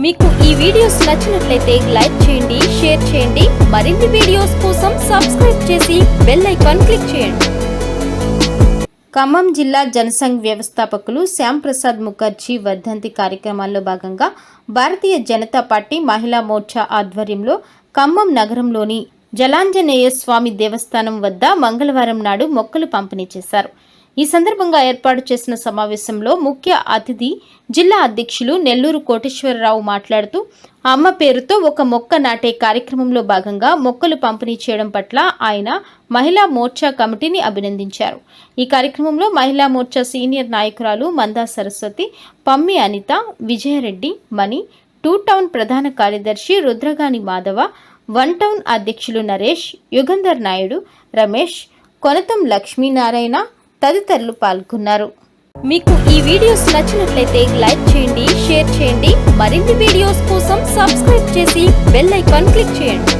మీకు ఈ వీడియోస్ నచ్చినట్లయితే లైక్ చేయండి షేర్ చేయండి. మరిన్ని వీడియోస్ కోసం సబ్స్క్రైబ్ చేసి బెల్ ఐకాన్ క్లిక్ చేయండి. ఖమ్మం జిల్లా జనసంఘ్ వ్యవస్థాపకులు శ్యాంప్రసాద్ ముఖర్జీ వర్ధంతి కార్యక్రమాల్లో భాగంగా భారతీయ జనతా పార్టీ మహిళా మోర్చా ఆధ్వర్యంలో ఖమ్మం నగరంలోని జలాంజనేయ స్వామి దేవస్థానం వద్ద మంగళవారం నాడు మొక్కలు పంపిణీ చేశారు. ఈ సందర్భంగా ఏర్పాటు చేసిన సమావేశంలో ముఖ్య అతిథి జిల్లా అధ్యక్షులు నెల్లూరు కోటేశ్వరరావు మాట్లాడుతూ అమ్మ పేరుతో ఒక మొక్క నాటే కార్యక్రమంలో భాగంగా మొక్కలు పంపిణీ చేయడం పట్ల ఆయన మహిళా మోర్చా కమిటీని అభినందించారు. ఈ కార్యక్రమంలో మహిళా మోర్చా సీనియర్ నాయకురాలు మందా సరస్వతి పమ్మి అనిత విజయరెడ్డి మణి టూ టౌన్ ప్రధాన కార్యదర్శి రుద్రగాని మాధవ వన్ టౌన్ అధ్యక్షులు నరేష్ యుగంధర్ నాయుడు రమేష్ కొనతం లక్ష్మీనారాయణ తదితరులు పాల్గొన్నారు. మీకు ఈ వీడియోస్ నచ్చినట్లయితే లైక్ చేయండి షేర్ చేయండి. మరిన్ని వీడియోస్ కోసం సబ్స్క్రైబ్ చేసి బెల్ ఐకాన్ క్లిక్ చేయండి.